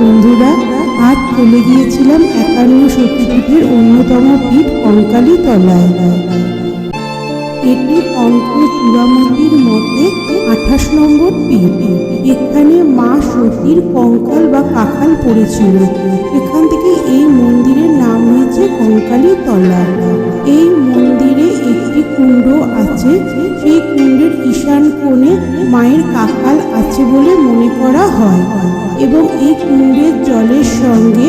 বন্ধুরা, আজ চলে গিয়েছিলাম একান্ন শক্তিপীঠের অন্যতম পীঠ কঙ্কালী তলায়। এটি অন্ত চূড়ামতির মতে আঠাশ নম্বর পীঠ। এখানে মা সতীর কঙ্কাল বা কাকাল পড়েছিল। এখান থেকে এই মন্দিরের নাম হয়েছে কঙ্কালী তলা। আছে সেই কুণ্ডের ঈশান কোণে মায়ের কাকাল আছে বলে মনে করা হয় এবং এই কুণ্ডের জলের সঙ্গে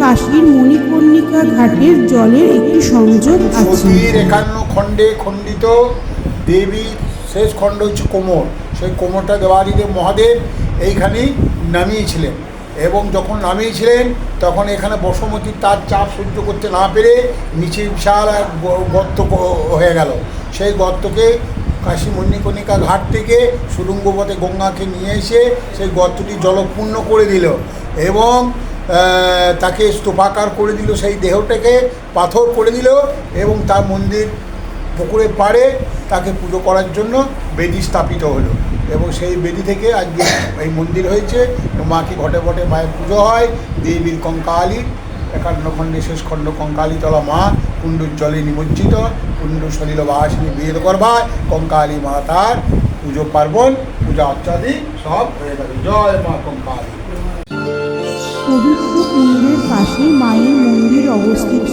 কাশীর মণিকর্ণিকা ঘাটের জলের একটি সংযোগ আছে। একান্ন খণ্ডে খণ্ডিত দেবীর শেষ খণ্ড হচ্ছে কোমর। সেই কোমরটা দেওয়ারিদেব মহাদেব এইখানেই নামিয়েছিলেন এবং যখন নামিয়েছিলেন, তখন এখানে বসুমতীর তার চাপ সহ্য করতে না পেরে নিচে বিশাল এক গর্ত হয়ে গেল। সেই গর্তকে কাশী মণিকর্ণিকা ঘাট থেকে সুরঙ্গপথে গঙ্গাকে নিয়ে এসে সেই গর্তটি জলপূর্ণ করে দিল এবং তাকে স্তূপাকার করে দিল সেই দেহটাকে, পাথর করে দিল এবং তার মন্দির পুকুরের পাড়ে তাকে পুজো করার জন্য বেদি স্থাপিত হলো এবং সেই বেদি থেকে আজকে এই মন্দির হয়েছে। মাকে ঘটে ঘটে মায়ের পুজো হয়। দেবীর কঙ্কালী একান্ন খণ্ডে শেষ খণ্ড কঙ্কালীতলা মা কুণ্ডুর জলে নিমজ্জিত, কুণ্ডু শরীর বাসিনী বেদ করবার, কঙ্কালী মাতার পুজো পার্বণ, পূজা অর্চাদি সব হয়ে যাবে জয় মা কঙ্কালী। পবিত্র কুণ্ডের পাশে মায়ের মন্দির অবস্থিত।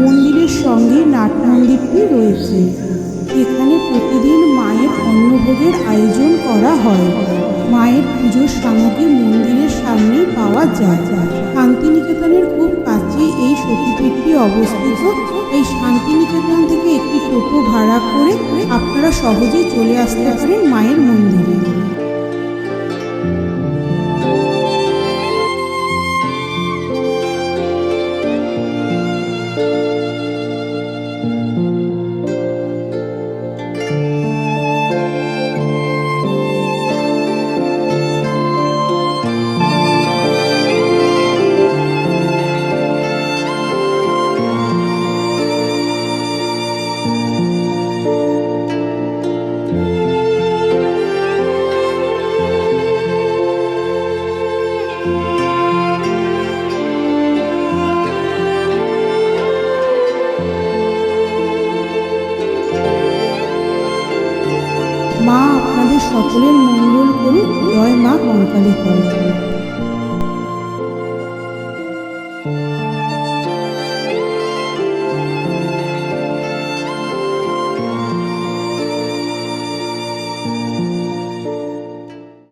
মন্দিরের সঙ্গে নাট মন্দিরটি রয়েছে। এখানে প্রতিদিন মায়ের অন্নভোগের আয়োজন করা হয়। মায়ের পুজোর সামগ্রী মন্দিরের সামনেই পাওয়া যায়। শান্তিনিকেতনের খুব কাছে এই সতীপীঠটি অবস্থিত। এই শান্তিনিকেতন থেকে একটি টোটো ভাড়া করে আপনারা সহজেই চলে আসতে পারেন মায়ের মন্দিরে। আমাদের সকলের মঙ্গল করে জয় মা কঙ্কালী হয়।